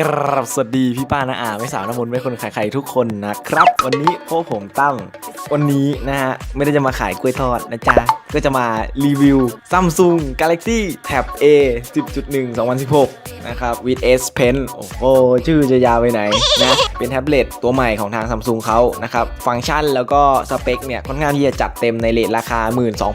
กราบสวัสดีพี่ป้านาอาไม่สาวน้ำมนต์ไม่คนขายใครทุกคนนะครับ วันนี้พวกผมตั้มวันนี้นะฮะ ไม่ได้จะมาขายกล้วยทอดนะจ๊ะ ก็จะมารีวิว Samsung Galaxy Tab A 10.1 2016 นะครับ with S Pen โอ้โห ชื่อจะยาวไปไหนนะ เป็นแท็บเล็ตตัวใหม่ของทาง Samsung เขานะครับ ฟังก์ชันแล้วก็สเปคเนี่ย ค่อนข้างที่จะจัดเต็มในเลทราคา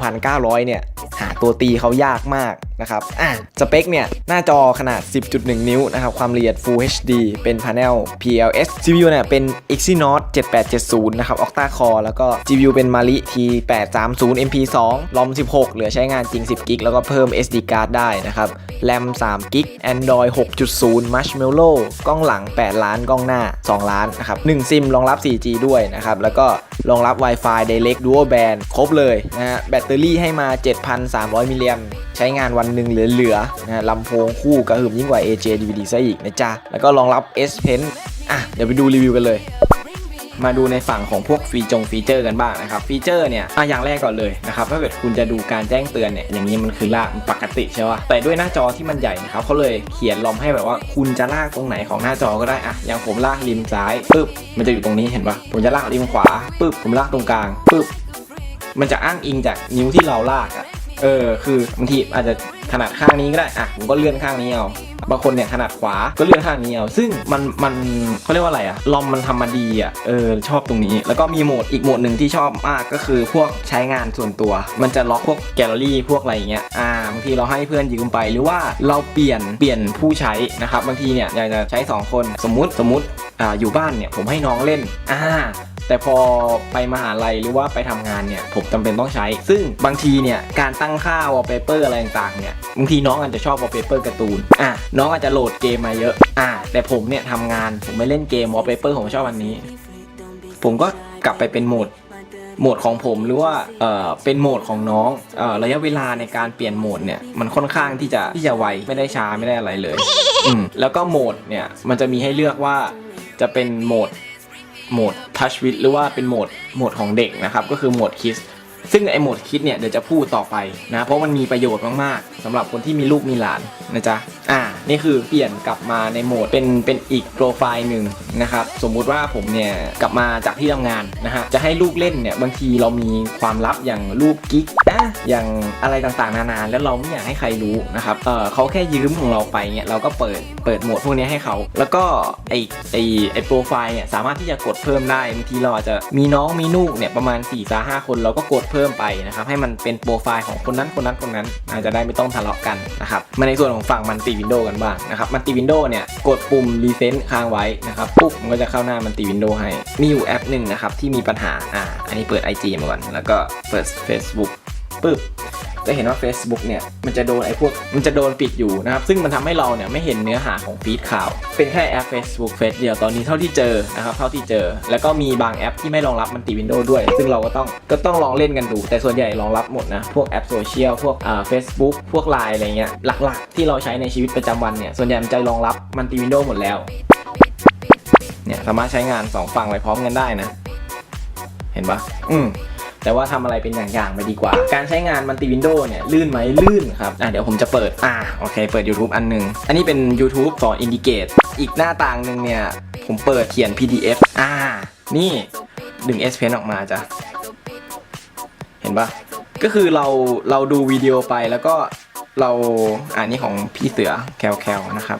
12,900 เนี่ย หาตัวตีเขายากมาก นะครับอะสเปคเนี่ย หน้าจอขนาด 10.1 นิ้วนะครับ ความละเอียด Full HD เป็น Panel PLS CPU เนี่ยเป็น Exynos 7870 นะครับ Octa Core แล้วก็ GPU เป็น Mali T830 MP2 ROM 16 เหลือใช้งานจริง 10 g b แล้วก็เพิ่ม SD card ได้นะครับ RAM 3 g b Android 6.0 Marshmallow กล้องหลัง 8 ล้าน กล้องหน้า 2 ล้านนะครับ1ซิมรองรับ 4G ด้วยนะครับ แล้วก็รองรับ Wi-Fi Direct Dual Band ครบเลยนะฮะ แบตเตอรี่ให้มา 7,300 มิลลิแอมใช้งานวันหนึ่งเหลือๆนะฮะลำโพงคู่กระหึ่มยิ่งกว่า AJ DVD ซะอีกนะจ๊ะ แล้วก็รองรับ S Pen อะเดี๋ยวไปดูรีวิวกันเลย มาดูในฝั่งของพวกฟีจงฟีเจอร์กันบ้างนะครับฟีเจอร์เนี่ยอะอย่างแรกก่อนเลยนะครับถ้าเกิดคุณจะดูการแจ้งเตือนเนี่ยอย่างนี้มันคือลากปกติใช่ป่ะแต่ด้วยหน้าจอที่มันใหญ่นะครับเขาเลยเขียนลอมให้แบบว่าคุณจะลากตรงไหนของหน้าจอก็ได้อะอย่างผมลากริมซ้ายปึ๊บมันจะอยู่ตรงนี้เห็นปะผมจะลากริมขวาปึ๊บผมลากตรงกลางปึ๊บมันจะอ้างอิงจากนิ้วที่เราลากอะเออ คือบางทีอาจจะถนัดข้างนี้ก็ได้อะผมก็เลื่อนข้างนี้เอาบางคนเนี่ยถนัดขวาก็เลื่อนข้างนี้เอาซึ่งมันมันเขาเรียกว่าอะไรอะลอมมันทำมาดีอะเออชอบตรงนี้ แล้วก็มีโหมดอีกโหมดหนึ่งที่ชอบมากก็คือพวกใช้งานส่วนตัว มันจะล็อกพวกแกลเลอรี่พวกอะไรอย่างเงี้ยอ่าบางทีเราให้เพื่อนยืมไปหรือว่าเราเปลี่ยนเปลี่ยนผู้ใช้นะครับบางทีเนี่ยอยากจะใช้สองคนสมมุติสมมุติอ่าอยู่บ้านเนี่ยผมให้น้องเล่นอ่าแต่พอไปมหาลัยหรือว่าไปทำงานเนี่ยผมจำเป็นต้องใช้ ซึ่งบางทีเนี่ยการตั้งค่าวอลเปเปอร์อะไรต่างๆเนี่ยบางทีน้องอาจจะชอบวอลเปเปอร์การ์ตูนอะน้องอาจจะโหลดเกมมาเยอะอะแต่ผมเนี่ยทำงานผมไม่เล่นเกมวอลเปเปอร์ผมชอบอันนี้ ผมก็กลับไปเป็นโหมดโหมดของผมหรือว่าเออเป็นโหมดของน้องเออระยะเวลาในการเปลี่ยนโหมดเนี่ยมันค่อนข้างที่จะที่จะไวไม่ได้ช้าไม่ได้อะไรเลยอืมแล้วก็โหมดเนี่ยมันจะมีให้เลือกว่าจะเป็นโหมดโหมด Touch with หรือว่าเป็นโหมดโหมดของเด็กนะครับก็คือโหมด Kids ซึ่งไอโหมดคิดเนี่ยเดี๋ยวจะพูดต่อไปนะเพราะมันมีประโยชน์มากๆสำหรับคนที่มีลูกมีหลานนะจ๊ะอ่านี่คือเปลี่ยนกลับมาในโหมดเป็นเป็นอีกโปรไฟล์หนึ่งนะครับสมมุติว่าผมเนี่ยกลับมาจากที่ทำงานนะฮะจะให้ลูกเล่นเนี่ยบางทีเรามีความลับอย่างรูปกิ๊ก นะ อย่างอะไรต่างๆ นานา แล้วเราไม่อยากให้ใครรู้นะครับ เออเขาแค่ยืมของเราไปเนี่ยเราก็เปิดเปิดโหมดพวกนี้ให้เขา แล้วก็ไอไอไอโปรไฟล์เนี่ยสามารถที่จะกดเพิ่มได้บางทีเราอาจจะมีน้องมีลูกเนี่ยประมาณ4ี่สาห้าคนเราก็กดเพิ่มไปนะครับให้มันเป็นโปรไฟล์ของคนนั้นคนนั้นคนนั้น อาจจะได้ไม่ต้องทะเลาะกันนะครับมาในส่วนของฝั่งมันติวินโดว์กันบ้างนะครับมันติวินโดว์เนี่ยกดปุ่มรีเซนต์ค้างไว้นะครับปุ๊บมันก็จะเข้าหน้ามันติวินโดว์ให้มีอยู่แอปหนึ่งนะครับที่มีปัญหาอ่าอันนี้เปิด IG มาก่อนแล้วก็เปิด Facebook ปึ๊บจะเห็นว่า Facebook เนี่ยมันจะโดนไอ้พวกมันจะโดนปิดอยู่นะครับ ซึ่งมันทำให้เราเนี่ยไม่เห็นเนื้อหาของฟีดข่าว เป็นแค่แอป Facebook เฟซเดียวตอนนี้เท่าที่เจอนะครับเท่าที่เจอ แล้วก็มีบางแอปที่ไม่รองรับมันติวินโดว์ด้วย ซึ่งเราก็ต้องก็ต้องลองเล่นกันดู แต่ส่วนใหญ่รองรับหมดนะ พวกแอปโซเชียลพวกอ่าเฟซบุ๊กพวกไลน์อะไรเงี้ยหลักๆ ที่เราใช้ในชีวิตประจำวันเนี่ยส่วนใหญ่มันจะรองรับมันติวินโดว์หมดแล้วเนี่ยสามารถใช้งานสองฝั่งไปพร้อมกันได้นะ เห็นปะอืม แต่ว่าทำอะไรเป็นอย่างๆไปดีกว่า การใช้งานมันติวินโดว์เนี่ยลื่นไหมลื่นครับอะเดี๋ยวผมจะเปิดอะโอเค เปิด YouTube อันหนึ่งอันนี้เป็น YouTube สอน Indicate อีกหน้าต่างหนึ่งเนี่ย ผมเปิดเขียน PDF อ่า นี่ดึง S Pen ออกมาจ้ะ เห็นปะก็คือเราเราดูวิดีโอไปแล้วก็เราอ่านี่ของพี่เสือแคลแคลนะครับ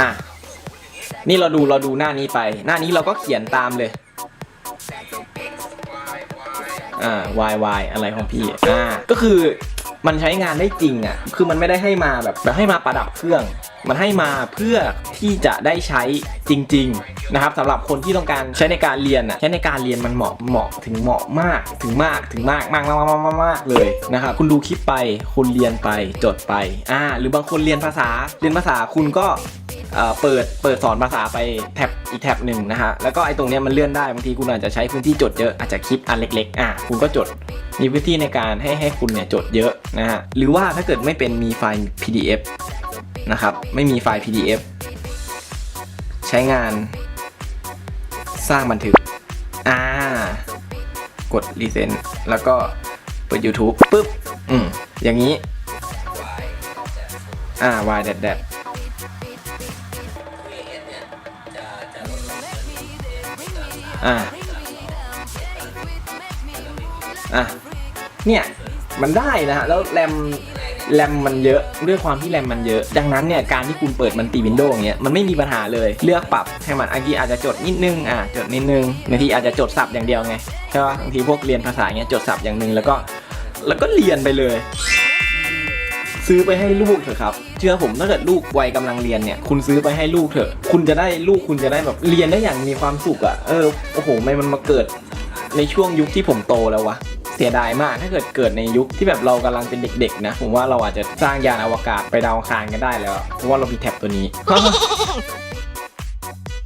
อะ นี่เราดูเราดูหน้านี้ไป หน้านี้เราก็เขียนตามเลย อ่า y y อะไรของพี่อ่าก็คือมันใช้งานได้จริงอะคือมันไม่ได้ให้มาแบบแบบให้มาประดับเครื่อง มันให้มาเพื่อที่จะได้ใช้จริง ๆนะครับสำหรับคนที่ต้องการใช้ในการเรียนอะใช้ในการเรียนมันเหมาะเหมาะถึงเหมาะมากถึงมากถึงมากมากมากมากมากมากเลยนะครับคุณดูคลิปไปคุณเรียนไปจดไปอ่าหรือบางคนเรียนภาษาเรียนภาษาคุณก็ เปิดเปิดสอนภาษาไปแท็บอีกแท็บหนึ่งนะฮะแล้วก็ไอ้ตรงเนี้ยมันเลื่อนได้บางทีคุณอาจจะใช้พื้นที่จดเยอะอาจจะคลิปอันเล็กๆอะคุณก็จดมีพื้นที่ในการให้ให้คุณเนี่ยจดเยอะนะฮะหรือว่าถ้าเกิดไม่เป็นมีไฟล์ PDF นะครับไม่มีไฟล์ PDF ใช้งานสร้างบันทึกอ่ากดรีเซ็นแล้วก็เปิด YouTube ปุ๊บ อืมอย่างนี้ อ่าวายแดดแดด อ่าอะเนี่ยมันได้นะฮะแล้วแรมแรมมันเยอะด้วยความที่แรมมันเยอะ ดังนั้นเนี่ยการที่คุณเปิดมันตีวินโดว์อย่างเงี้ยมันไม่มีปัญหาเลยเลือกปรับให้มันอันทีอาจจะจดนิดนึงอะจดนิดนึงบางทีอาจจะจดสับอย่างเดียวไงใช่ป่ะบางทีพวกเรียนภาษาเงี้ยจดสับอย่างหนึ่งแล้วก็แล้วก็เรียนไปเลย ซื้อไปให้ลูกเถอะครับ เชื่อผมถ้าเกิดลูกวัยกำลังเรียนเนี่ย คุณซื้อไปให้ลูกเถอะ คุณจะได้ลูกคุณจะได้แบบเรียนได้อย่างมีความสุขอะ่ะ เออ โอ้โหไม่มันมาเกิดในช่วงยุคที่ผมโตแล้ววะเสียดายมากถ้าเกิดเกิดในยุคที่แบบเรากำลังเป็นเด็กๆนะ ผมว่าเราอาจจะสร้างยานอวกาศไปดาวอังคารกันได้แล้วเพราะว่าเรามีแท็บตัวนี้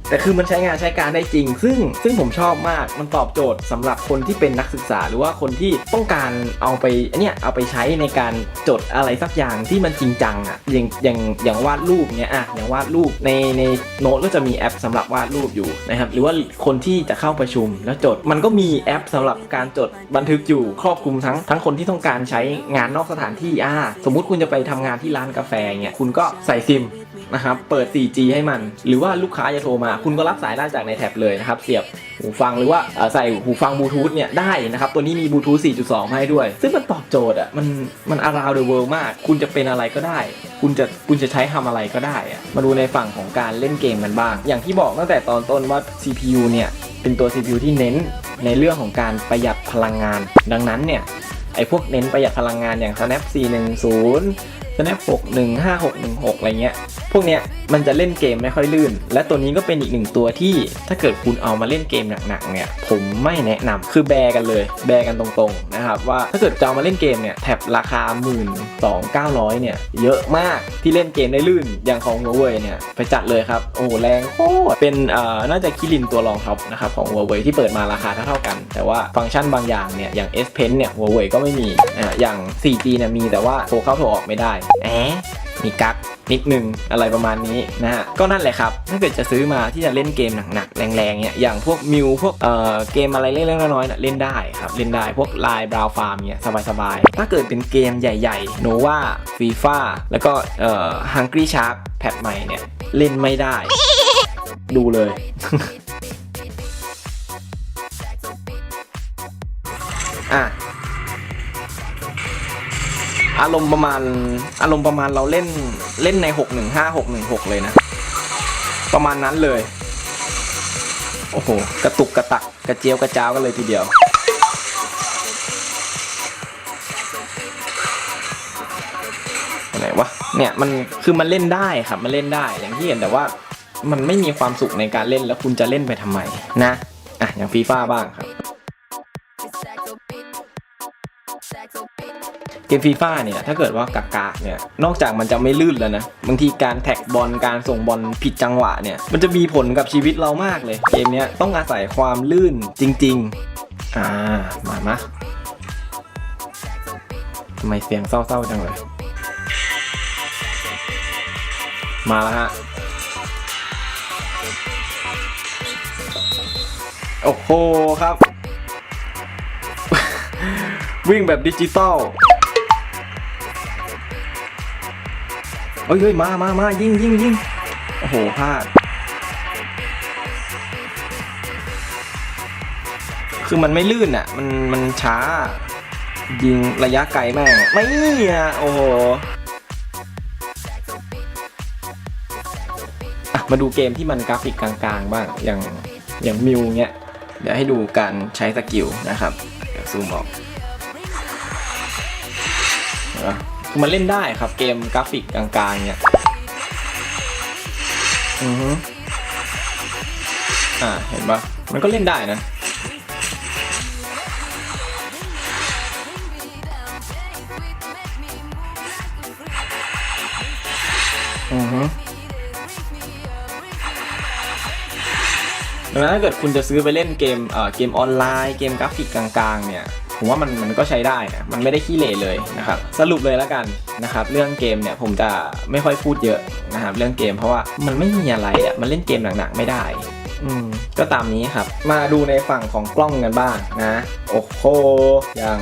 แต่คือมันใช้งานใช้การได้จริง ซึ่งซึ่งผมชอบมากมันตอบโจทย์สำหรับคนที่เป็นนักศึกษา หรือว่าคนที่ต้องการเอาไปเนี่ยเอาไปใช้ในการจดอะไรสักอย่างที่มันจริงจังอะอย่างอย่างอย่างวาดรูปเนี่ยอะอย่างวาดรูปในในโน้ตก็จะมีแอปสำหรับวาดรูปอยู่นะครับหรือว่าคนที่จะเข้าประชุมแล้วจด มันก็มีแอปสำหรับการจดบันทึกอยู่ครอบคลุมทั้งทั้งคนที่ต้องการใช้งานนอกสถานที่อ่าสมมุติคุณจะไปทำงานที่ร้านกาแฟเนี่ยคุณก็ใส่ซิม นะครับ เปิด 4G ให้มัน หรือว่าลูกค้าจะโทรมา คุณก็รับสายได้จากในแท็บเลยนะครับ เสียบหูฟังหรือว่าใส่หูฟังบลูทูธเนี่ยได้นะครับ ตัวนี้มีบลูทูธ 4.2 ให้ด้วย ซึ่งมันตอบโจทย์อะ มันมัน around the world มาก คุณจะเป็นอะไรก็ได้ คุณจะคุณจะใช้ทำอะไรก็ได้อะ มาดูในฝั่งของการเล่นเกมกันบ้าง อย่างที่บอกตั้งแต่ตอนต้นว่า CPU เนี่ยเป็นตัว CPU ที่เน้นในเรื่องของการประหยัดพลังงาน ดังนั้นเนี่ยไอ้พวกเน้นประหยัดพลังงานอย่าง Snap 410 Snap 615 616อะไรเงี้ย พวกเนี้ยมันจะเล่นเกมไม่ค่อยลื่น และตัวนี้ก็เป็นอีกหนึ่งตัวที่ถ้าเกิดคุณเอามาเล่นเกมหนักๆเนี่ยผมไม่แนะนำคือแบกันเลย แบกันตรงๆนะครับว่าถ้าเกิดจะเอามาเล่นเกมเนี่ยแท็บราคา1 2 9 0 0เนี่ยเยอะมากที่เล่นเกมได้ลื่นอย่างของ Huawei เนี่ยไปจัดเลยครับโอ้โหแรงโคตรเป็นเอ่อน่าจะคิรินตัวรองท็อปนะครับของ Huawei ที่เปิดมาราคาเท่าๆกัน แต่ว่าฟังก์ชันบางอย่างเนี่ยอย่าง S Pen เนี่ย Huawei ก็ไม่มีอ่าอย่าง 4G เนี่ยมีแต่ว่าโทรเข้าโทรออกไม่ได้แอะมีกักนิดนึงอะไรประมาณนี้นะฮะก็นั่นแหละครับ ถ้าเกิดจะซื้อมาที่จะเล่นเกมหนักๆ แรงๆเนี่ยอย่างพวกมิวพวกเอ่อเกมอะไรเล็กๆน้อยๆน่ะเล่นได้ครับ เล่นได้พวกลน์บราวฟาร์มเนี่ยสบายๆ ถ้าเกิดเป็นเกมใหญ่ๆโนวาฟีฟ่าแล้วก็เอ่อฮังกี้ชาร์ k แพทใหม่เนี่ยเล่นไม่ได้ ดูเลยอะ อารมณ์ประมาณอารมณ์ประมาณเราเล่นเล่นใน 615 616 เลยนะ ประมาณนั้นเลย โอ้โห กระตุกกระตักกระเจียวกระจ้าวกันเลยทีเดียว ไหนวะ เนี่ยมันคือมันเล่นได้ครับ มันเล่นได้อย่างที่เห็นแต่ว่ามันไม่มีความสุขในการเล่นแล้วคุณจะเล่นไปทำไมนะ อะอย่างฟีฟ่าบ้างครับ เกมฟีฟ่าเนี่ยถ้าเกิดว่ากากาเนี่ยนอกจากมันจะไม่ลื่นแล้วนะบางทีการแท็กบอลการส่งบอลผิดจังหวะเนี่ยมันจะมีผลกับชีวิตเรามากเลย เกมเนี้ยต้องอาศัยความลื่นจริง ๆ อ่ามามาทำไมเสียงเศร้าๆจังเลย มาแล้วฮะโอ้โหครับ วิ่งแบบดิจิตอล เฮ้ยเฮ้ยมามามายิงยิงยิงโอ้โหพลาดคือมันไม่ลื่นอะ มันมันช้า ยิงระยะไกลแม่งไม่อะโอ้โหอะมาดูเกมที่มันกราฟิกกลางๆ บ้าง อย่างอย่างมิวเนี้ย เดี๋ยวให้ดูการใช้สกิลนะครับซูมออก มันเล่นได้ครับเกมกราฟิกกลางๆเนี่ยอือฮึอ่าเห็นปะมันก็เล่นได้นะอือฮึดังนั้นถ้าเกิดคุณจะซื้อไปเล่นเกมเอ่อเกมออนไลน์เกมกราฟิกกลางๆเนี่ย ผมว่ามันมันก็ใช้ได้นะ มันไม่ได้ขี้เหร่เลยนะครับ สรุปเลยแล้วกันนะครับ เรื่องเกมเนี่ยผมจะไม่ค่อยพูดเยอะนะครับเรื่องเกมเพราะว่ามันไม่มีอะไรอะ มันเล่นเกมหนักๆไม่ได้อืมก็ตามนี้ครับ มาดูในฝั่งของกล้องกันบ้างนะ โอ้โหยัง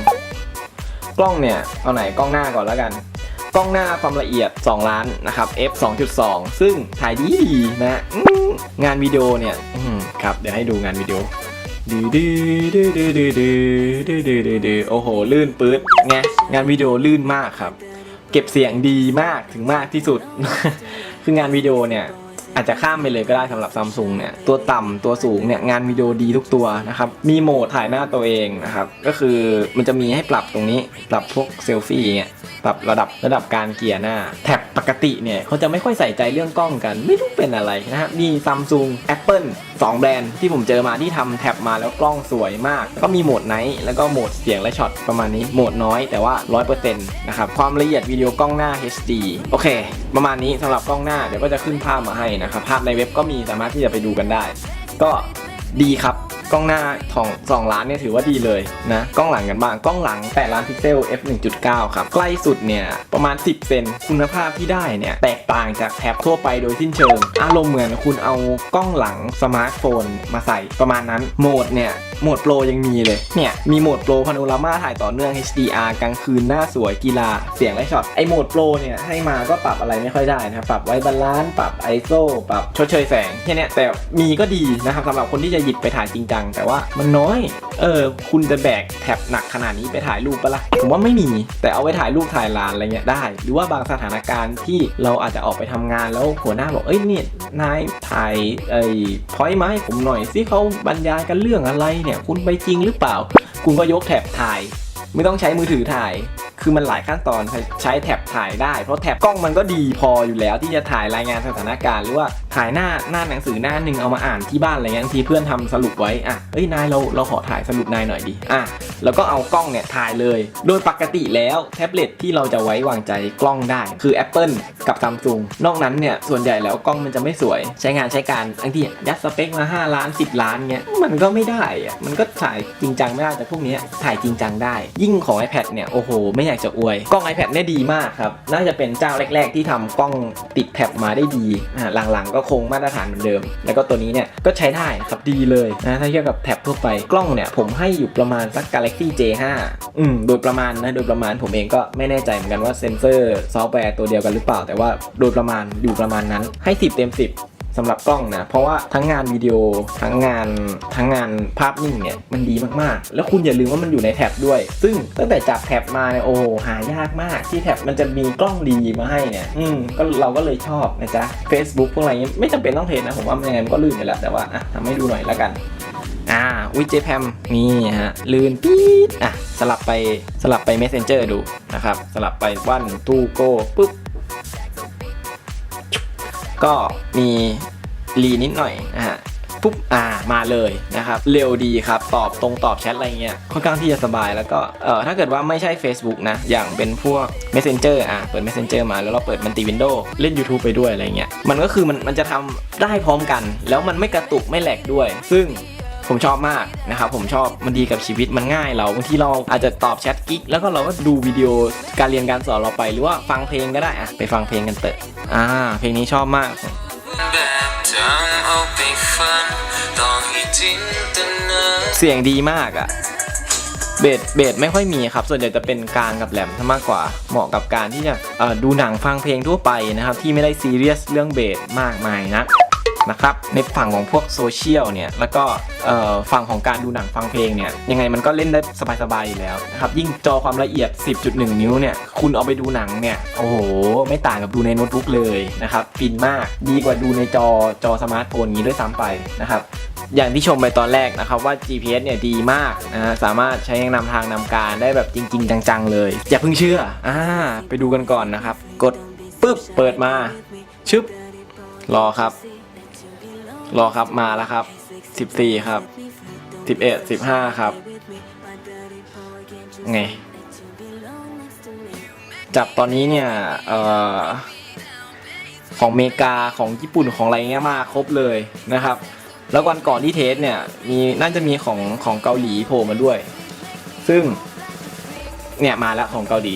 กล้องเนี่ย เอาไหนกล้องหน้าก่อนแล้วกัน กล้องหน้าความละเอียด 2 ล้านนะครับ f 2.2 ซึ่งถ่ายดีดีนะ งานวิดีโอเนี่ยครับ เดี๋ยวให้ดูงานวิดีโอ ดือดือดือดือดือดือดือดือดือดือโอ้โห ลื่นปื๊ดไงงานวิดีโอลื่นมากครับ เก็บเสียงดีมากถึงมากที่สุด คืองานวิดีโอเนี่ยอาจจะข้ามไปเลยก็ได้สำหรับซัมซุงเนี่ยตัวต่ำตัวสูงเนี่ยงานวิดีโอดีทุกตัวนะครับมีโหมดถ่ายหน้าตัวเองนะครับก็คือมันจะมีให้ปรับตรงนี้ปรับพวกเซลฟี่เนี่ยปรับระดับระดับการเกียร์หน้า แท็บปกติเนี่ยเขาจะไม่ค่อยใส่ใจเรื่องกล้องกัน ไม่รู้เป็นอะไรนะครับมีซัมซุง Apple 2 แบรนด์ที่ผมเจอมาที่ทำแท็บมาแล้วกล้องสวยมาก ก็มีโหมดไนท์แล้วก็โหมดเสียงและช็อตประมาณนี้โหมดน้อยแต่ว่า 100%นะครับ ความละเอียดวิดีโอกล้องหน้า HD โอเค ประมาณนี้สำหรับกล้องหน้าเดี๋ยวก็จะขึ้นภาพมาให้นะครับ ภาพในเว็บก็มีสามารถที่จะไปดูกันได้ ก็ดีครับ กล้องหน้าของ2ล้านเนี่ยถือว่าดีเลยนะ กล้องหลังกันบ้าง กล้องหลัง8ล้านพิกเซล f 1.9 ครับ ใกล้สุดเนี่ยประมาณ 10 เซนคุณภาพที่ได้เนี่ยแตกต่างจากแท็บทั่วไปโดยสิ้นเชิง อารมณ์เหมือนคุณเอากล้องหลังสมาร์ทโฟนมาใส่ประมาณนั้น โหมดเนี่ย โหมดโปรยังมีเลย เนี่ย มีโหมดโปรพาโนรามาถ่ายต่อเนื่อง HDR กลางคืนหน้าสวยกีฬา เสียงและช็อต ไอโหมดโปรเนี่ยให้มาก็ปรับอะไรไม่ค่อยได้นะครับ ปรับไว้บาลานซ์ ปรับ ISO ปรับชดเชยแสงแค่เนี้ยแต่มีก็ดีนะครับสำหรับคนที่จะหยิบไปถ่ายจริงจัง แต่ว่ามันน้อย เออ คุณจะแบกแท็บหนักขนาดนี้ไปถ่ายรูปปะล่ะ ผมว่าไม่มี แต่เอาไว้ถ่ายรูปถ่ายลานอะไรเงี้ยได้ หรือว่าบางสถานการณ์ที่เราอาจจะออกไปทำงานแล้วหัวหน้าบอก เอ้ยเนี่ยนายถ่ายไอ้พอยต์มาให้ผมหน่อยสิเขาบรรยายกันเรื่องอะไรเนี่ยคุณไปจริงหรือเปล่า คุณก็ยกแท็บถ่าย ไม่ต้องใช้มือถือถ่าย คือมันหลายขั้นตอนใช้ใช้แท็บถ่ายได้ เพราะแท็บกล้องมันก็ดีพออยู่แล้วที่จะถ่ายรายงานสถานการณ์หรือว่า ถ่ายหน้าหน้าหนังสือหน้าหนึ่งเอามาอ่านที่บ้านอะไรเงี้ยบางทีเพื่อนทำสรุปไว้อะเอ้ยนายเราเราขอถ่ายสรุปนายหน่อยดิอะแล้วก็เอากล้องเนี่ยถ่ายเลย โดยปกติแล้วแท็บเล็ตที่เราจะไว้วางใจกล้องได้ คือ Apple กับ Samsung นอกนั้นเนี่ยส่วนใหญ่แล้วกล้องมันจะไม่สวย ใช้งานใช้การบางทียัดสเปคมา 5 ล้าน 10 ล้านเงี้ยมันก็ไม่ได้อะมันก็ถ่ายจริงจังไม่ได้แต่พวกเนี้ยถ่ายจริงจังได้ ยิ่งของ iPad เนี่ยโอ้โห ไม่อยากจะอวย กล้อง iPad เนี่ยดีมากครับน่าจะเป็นเจ้าแรก ๆ ที่ทำกล้องติดแท็บมาได้ดีอ่าหลังๆก็คงมาตรฐานเหมือนเดิม แล้วก็ตัวนี้เนี่ยก็ใช้ได้ครับดีเลยนะถ้าเทียบกับแท็บทั่วไปกล้องเนี่ยผมให้อยู่ประมาณสัก Galaxy J5 อืมโดยประมาณนะโดยประมาณผมเองก็ไม่แน่ใจเหมือนกันว่าเซนเซอร์ซอฟต์แวร์ตัวเดียวกันหรือเปล่า แต่ว่าโดยประมาณอยู่ประมาณนั้นให้ 10 เต็ม 10 สำหรับกล้องนะ เพราะว่าทั้งงานวิดีโอทั้งงานทั้งงานภาพนิ่งเนี่ยมันดีมากๆ แล้วคุณอย่าลืมว่ามันอยู่ในแท็บด้วย ซึ่งตั้งแต่จับแท็บมาเนี่ยโอ้หายากมากที่แท็บมันจะมีกล้องดีมาให้เนี่ยอืมก็เราก็เลยชอบนะจ๊ะ Facebook พวกอะไรเงี้ยไม่จำเป็นต้องเทรนนะผมว่ามันยังไงมันก็ลื่นอยู่แล้วแต่ว่าอะทำให้ดูหน่อยแล้วกันอ่าวิจเจแพมนี่ฮะลื่นปี๊ดอะสลับไปสลับไป Messenger ดูนะครับสลับไปวันตู้โกปุ๊บ ก็มีรีนิดหน่อยนะฮะปุ๊บอ่ามาเลยนะครับ เร็วดีครับ ตอบตรงตอบแชทอะไรเงี้ยค่อนข้างที่จะสบายแล้วก็เออถ้าเกิดว่าไม่ใช่ Facebook นะ อย่างเป็นพวก Messenger อะเปิด Messenger มาแล้วเราเปิดมันตีวินโดว์เล่น YouTube ไปด้วยอะไรเงี้ยมันก็คือมันมันจะทำได้พร้อมกัน แล้วมันไม่กระตุกไม่แหลกด้วย ซึ่ง ผมชอบมากนะครับผมชอบมันดีกับชีวิตมันง่ายเราบางทีเราอาจจะตอบแชทกิ๊กแล้วก็เราก็ดูวิดีโอการเรียนการสอนเราไปหรือว่าฟังเพลงก็ได้อะไปฟังเพลงกันเถอะอ่าเพลงนี้ชอบมากแบบจำเอาไปฝันต่อให้จินตนาเสียงดีมากอะเบสเบสไม่ค่อยมีครับ ส่วนใหญ่จะเป็นกลางกับแหลมซะมากกว่า เหมาะกับการที่จะดูหนังฟังเพลงทั่วไปนะครับ ที่ไม่ได้ซีเรียสเรื่องเบสมากมายนะ นะครับในฝั่งของพวกโซเชียลเนี่ยแล้วก็ฝั่งของการดูหนังฟังเพลงเนี่ยยังไงมันก็เล่นได้สบายๆอยู่แล้วนะครับยิ่งจอความละเอียด 10.1 นิ้วเนี่ยคุณเอาไปดูหนังเนี่ยโอ้โห ไม่ต่างกับดูในโน้ตบุ๊กเลยนะครับฟินมากดีกว่าดูในจอจอสมาร์ทโฟนนี้ด้วยซ้ำไปนะครับอย่างที่ชมไปตอนแรกนะครับว่า GPS เนี่ยดีมากนะฮะสามารถใช้นำทางนำการได้แบบจริง ๆ จังๆ เลย อย่าเพิ่งเชื่ออ่าไปดูกันก่อนนะครับ กดปึ๊บเปิดมาชึบรอครับ รอครับมาแล้วครับ14ครับ11 15ครับ ไง จับตอนนี้เนี่ยเอ่อของอเมริกาของญี่ปุ่นของอะไรเงี้ยมาครบเลยนะครับ แล้ววันก่อนที่เทสเนี่ยมีน่าจะมีของของเกาหลีโผล่มาด้วย ซึ่งเนี่ยมาแล้วของเกาหลี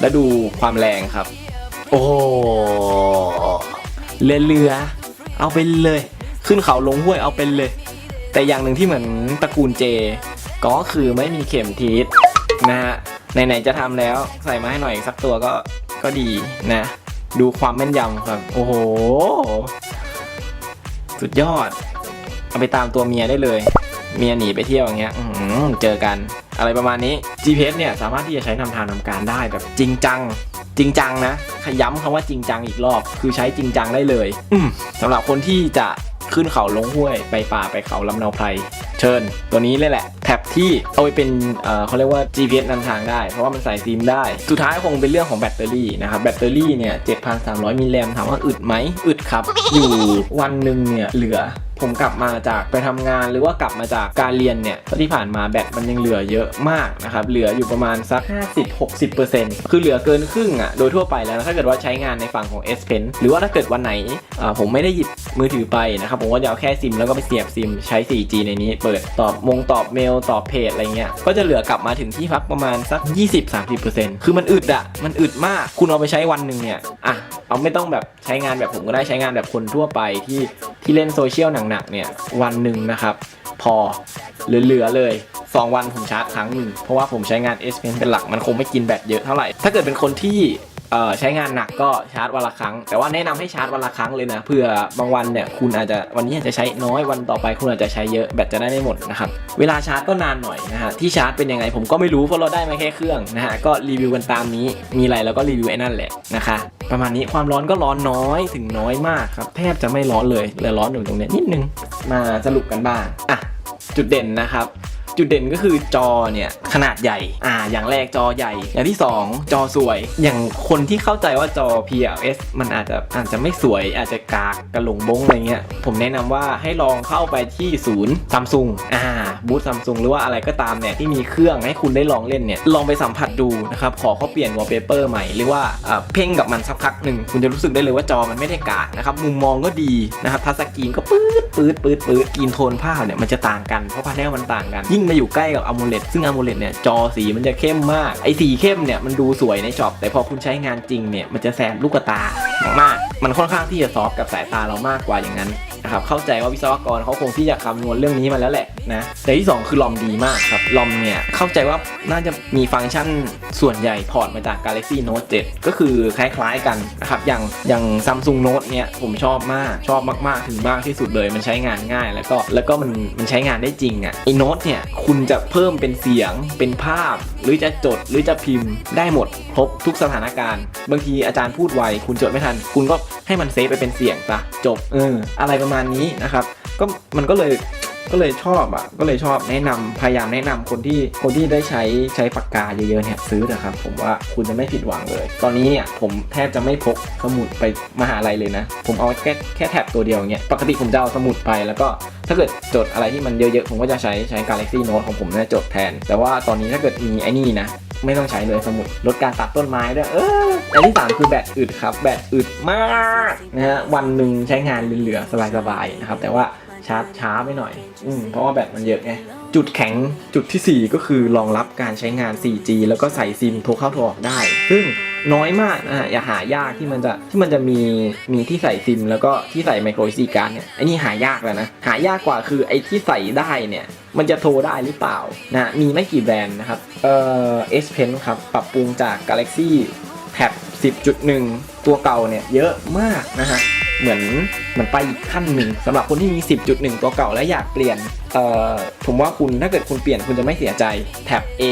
แล้วดูความแรงครับ โอ้เรือเรือ เอาไปเลย ขึ้นเขาลงห้วยเอาไปเลย แต่อย่างหนึ่งที่เหมือนตระกูลเจ ก็คือไม่มีเข็มทิศนะฮะไหนๆจะทำแล้วใส่มาให้หน่อยอีกสักตัวก็ก็ดีนะ ดูความแม่นยำครับโอ้โห สุดยอด เอาไปตามตัวเมียได้เลย เมียหนีไปเที่ยวอย่างเงี้ยเจอกัน อะไรประมาณนี้ GPS เนี่ยสามารถที่จะใช้นำทางนำการได้แบบจริงจัง จริงจังนะขย้ำคำว่าจริงจังอีกรอบ คือใช้จริงจังได้เลยอืมสำหรับคนที่จะขึ้นเขาลงห้วยไปป่าไปเขาลำเนาไพร เชิญตัวนี้เลยแหละ แท็บที่เอาไปเป็นเเขาเรียกว่า GPS นำทางได้ เพราะว่ามันใส่ซิมได้ สุดท้ายคงเป็นเรื่องของแบตเตอรี่นะครับ แบตเตอรี่เนี่ย 7,300 มิลลิแอมถามว่าอึดไหมอึดครับ อยู่วันหนึ่งเนี่ย เหลือผมกลับมาจากไปทำงานหรือว่ากลับมาจากการเรียนเนี่ยที่ผ่านมาแบตมันยังเหลือเยอะมากนะครับ เหลืออยู่ประมาณสัก 50-60%คือเหลือเกินครึ่งอะโดยทั่วไปแล้วนะถ้าเกิดว่าใช้งานในฝั่งของ S Pen หรือว่าถ้าเกิดวันไหนผมไม่ได้หยิบมือถือไปนะครับ ผมก็จะเอาแค่ซิมแล้วก็ไปเสียบซิมใช้ 4G ในนี้เปิด ตอบมงตอบเมลตอบเพจอะไรเงี้ยก็จะเหลือกลับมาถึงที่พักประมาณสัก 20-30%คือมันอึดอะมันอึดมากคุณเอาไปใช้วันหนึ่งเนี่ยอะเอาไม่ต้องแบบใช้งานแบบผมก็ได้ใช้งานแบบคนทั่วไปที่ที่เล่นโซเชียลหนักๆเนี่ยวันหนึ่งนะครับพอเหลือๆเลย 2 วันผมชาร์จครั้งหนึ่งเพราะว่าผมใช้งาน S Pen เป็นหลักมันคงไม่กินแบตเยอะเท่าไหร่ ถ้าเกิดเป็นคนที่ เอ่อใช้งานหนักก็ชาร์จวันละครั้ง แต่ว่าแนะนำให้ชาร์จวันละครั้งเลยนะเพื่อบางวันเนี่ยคุณอาจจะวันนี้อาจจะใช้น้อยวันต่อไปคุณอาจจะใช้เยอะแบตจะได้ไม่หมดนะครับเวลาชาร์จก็นานหน่อยนะฮะที่ชาร์จเป็นยังไงผมก็ไม่รู้เพราะเราได้มาแค่เครื่องนะฮะก็รีวิวกันตามนี้มีอะไรเราก็รีวิวไอ้นั่นแหละนะคะประมาณนี้ความร้อนก็ร้อนน้อยถึงน้อยมากครับแทบจะไม่ร้อนเลยเลือร้อนอยู่ตรงเนี้ยนิดนึงมาสรุปกันบ้างอะจุดเด่นนะครับ จุดเด่นก็คือจอเนี่ยขนาดใหญ่ อ่า อย่างแรกจอใหญ่ อย่างที่ 2 จอสวย อย่างคนที่เข้าใจว่าจอ PLS มันอาจจะอาจจะไม่สวยอาจจะกากกระหลงบงอะไรเงี้ย ผมแนะนำว่าให้ลองเข้าไปที่ศูนย์ซัมซุงอ่าบูธซัมซุงหรือว่าอะไรก็ตามเนี่ยที่มีเครื่องให้คุณได้ลองเล่นเนี่ยลองไปสัมผัสดูนะครับขอเขาเปลี่ยนวอลเปเปอร์ใหม่หรือว่าอ่าเพ่งกับมันสักพักหนึ่งคุณจะรู้สึกได้เลยว่าจอมันไม่ได้กากนะครับมุมมองก็ดีนะครับทัชสกรีนก็ปื๊ดปื๊ดปื๊ดปื๊ดกรีนโทนภาพเนี่ยมันจะต่างกันเพราะพาเนลมันต่างกันยิ่งมาอยู่ใกล้กับอะโมเลดซึ่งอะโมเลดเนี่ยจอสีมันจะเข้มมากไอ้สีเข้มเนี่ยมันดูสวยในจอแต่พอคุณใช้งานจริงเนี่ยมันจะแสบลูกตามาก มันค่อนข้างที่จะซอฟต์กับสายตาเรามากกว่าอย่างนั้นนะครับเข้าใจว่าวิศวกรเขาคงที่จะคำนวณเรื่องนี้มาแล้วแหละนะแต่ที่ 2 คือลอมดีมากครับลอมเนี่ยเข้าใจว่าน่าจะมีฟังก์ชันส่วนใหญ่พอร์ตมาจาก Galaxy Note 7 ก็คือคล้ายๆกันนะครับอย่างอย่าง Samsung Note เนี่ยผมชอบมากชอบมากๆ ถึงมากที่สุดเลยมันใช้งานง่าย แล้วก็แล้วก็มันมันใช้งานได้จริงอะไอ้โน้ตเนี่ยคุณจะเพิ่มเป็นเสียง เป็นภาพ หรือจะจด หรือจะพิมพ์ได้หมดครบทุกสถานการณ์ บางทีอาจารย์พูดไว คุณจดไม่ทัน คุณก็ให้มันเซฟไปเป็นเสียงซะจบ เออ อะไรประมาณนี้นะครับ ก็มันก็เลยก็เลยชอบอะก็เลยชอบแนะนำพยายามแนะนำคนที่คนที่ได้ใช้ใช้ปากกาเยอะๆเนี่ยซื้อนะครับผมว่าคุณจะไม่ผิดหวังเลย ตอนนี้อะผมแทบจะไม่พกสมุดไปมหาลัยเลยนะ ผมเอาแค่แค่แท็บตัวเดียวงเงี้ยปกติผมจะเอาสมุดไปแล้วก็ถ้าเกิดจดอะไรที่มันเยอะๆ ผมก็จะใช้ใช้ Galaxy Note ของผมเนี่ยจดแทน แต่ว่าตอนนี้ถ้าเกิดมีไอ้นี่นะ ไม่ต้องใช้เลยสมุดลดการตัดต้นไม้ด้วยเอออันที่ 3 คือแบตอึดครับ แบตอึดมากนะฮะวันหนึ่งใช้งานเหลือๆสบายๆนะครับแต่ว่า ชาร์จช้าไปหน่อย อืมเพราะว่าแบตมันเยอะไง จุดแข็งจุดทีสี่ 4 ก็คือรองรับการใช้งาน 4G แล้วก็ใส่ซิมโทรเข้าโทรออกได้ ซึ่งน้อยมากนะฮะอย่าหายากที่มันจะที่มันจะมีมีที่ใส่ซิม แล้วก็ที่ใส่ไมโคร SD การ์ดเนี่ยไอ้นี่หายากแล้วนะ หายากกว่าคือไอ้ที่ใส่ได้เนี่ย มันจะโทรได้หรือเปล่านะมีไม่กี่แบรนด์นะครับเอ่อ S Pen ครับปรับปรุงจาก Galaxy Tab 10.1 ตัวเก่าเนี่ยเยอะมากนะฮะ เหมือนเหมือนไปอีกขั้นหนึ่งสำหรับคนที่มี 10.1 ตัวเก่าและอยากเปลี่ยนเอ่อผมว่าคุณถ้าเกิดคุณเปลี่ยนคุณจะไม่เสียใจแท็บ A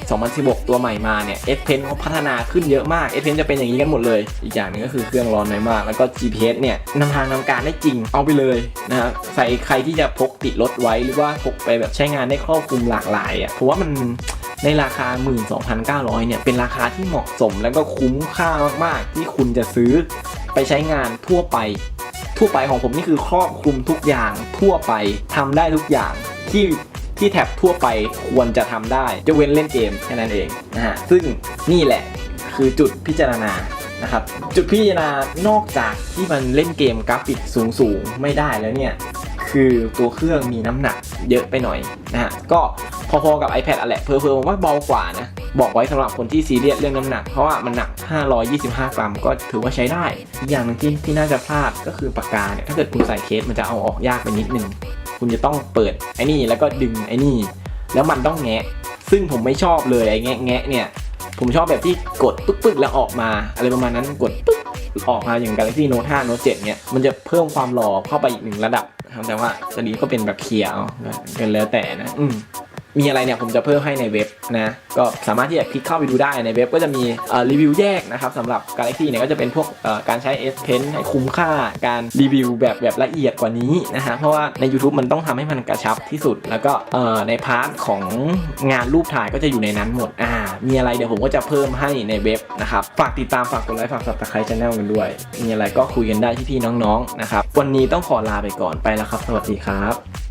2016 ตัวใหม่มาเนี่ย S Pen เขาพัฒนาขึ้นเยอะมาก S Pen จะเป็นอย่างนี้กันหมดเลย อีกอย่างหนึงก็คือเครื่องร้อนน้อยมาก แล้วก็ GPS เนี่ยนำทางนำการได้จริงเอาไปเลยนะฮะใส่ใครที่จะพกติดรถไว้หรือว่าพกไปแบบใช้งานได้ครอบคลุมหลากหลายอะผมว่ามันในราคา 12,900 เนี่ย เป็นราคาที่เหมาะสมแล้วก็คุ้มค่ามาก ๆ ที่คุณจะซื้อไปใช้งานทั่วไป ทั่วไปของผมนี่คือครอบคลุมทุกอย่างทั่วไปทำได้ทุกอย่างที่ที่แท็บทั่วไปควรจะทำได้จะเว้นเล่นเกมแค่นั้นเองนะฮะซึ่งนี่แหละคือจุดพิจารณานะครับจุดพิจารณานอกจากที่มันเล่นเกมกราฟิกสูงๆ ไม่ได้แล้วเนี่ย คือตัวเครื่องมีน้ำหนักเยอะไปหน่อยนะฮะก็พอๆกับ iPad อะแหละเพอๆผมว่าเบากว่านะบอกไว้สำหรับคนที่ซีเรียสเรื่องน้ำหนัก เพราะว่ามันหนัก 525 กรัม ก็ถือว่าใช้ได้ อีกอย่างหนึงที่ที่น่าจะพลาดก็คือปากกาเนี่ยถ้าเกิดคุณใส่เคสมันจะเอาออกยากไปนิดนึงคุณจะต้องเปิดไอ้นี่แล้วก็ดึงไอ้นี่ แล้วมันต้องแงะ ซึ่งผมไม่ชอบเลยไอ้แงะแงะเนี่ย ผมชอบแบบที่กดปึ๊กๆแล้วออกมา อะไรประมาณนั้นกดปึ๊กออกมาอย่าง Galaxy Note 5 Note 7เนี่ยมันจะเพิ่มความหล่อเข้าไปอีกหนึ่งระดับแต่ว่าตอนนี้ก็เป็นแบบเคลียร์เอากันแล้วแต่นะ อืม มีอะไรเนี่ยผมจะเพิ่มให้ในเว็บนะก็สามารถที่จะคลิกเข้าไปดูได้ในเว็บก็จะมีรีวิวแยกนะครับสำหรับ Galaxy เนี่ยก็จะเป็นพวกการใช้ S Pen ให้คุ้มค่าการรีวิวแบบแบบละเอียดกว่านี้นะฮะเพราะว่าใน YouTube มันต้องทำให้มันกระชับที่สุด แล้วก็ในพาร์ทของงานรูปถ่ายก็จะอยู่ในนั้นหมดอ่ามีอะไรเดี๋ยวผมก็จะเพิ่มให้ในเว็บนะครับฝากติดตามฝากกดไลค์ฝาก subscribe channel กันด้วย มีอะไรก็คุยกันได้ที่พี่ๆน้องๆนะครับวันนี้ต้องขอลาไปก่อนไปแล้วครับ สวัสดีครับ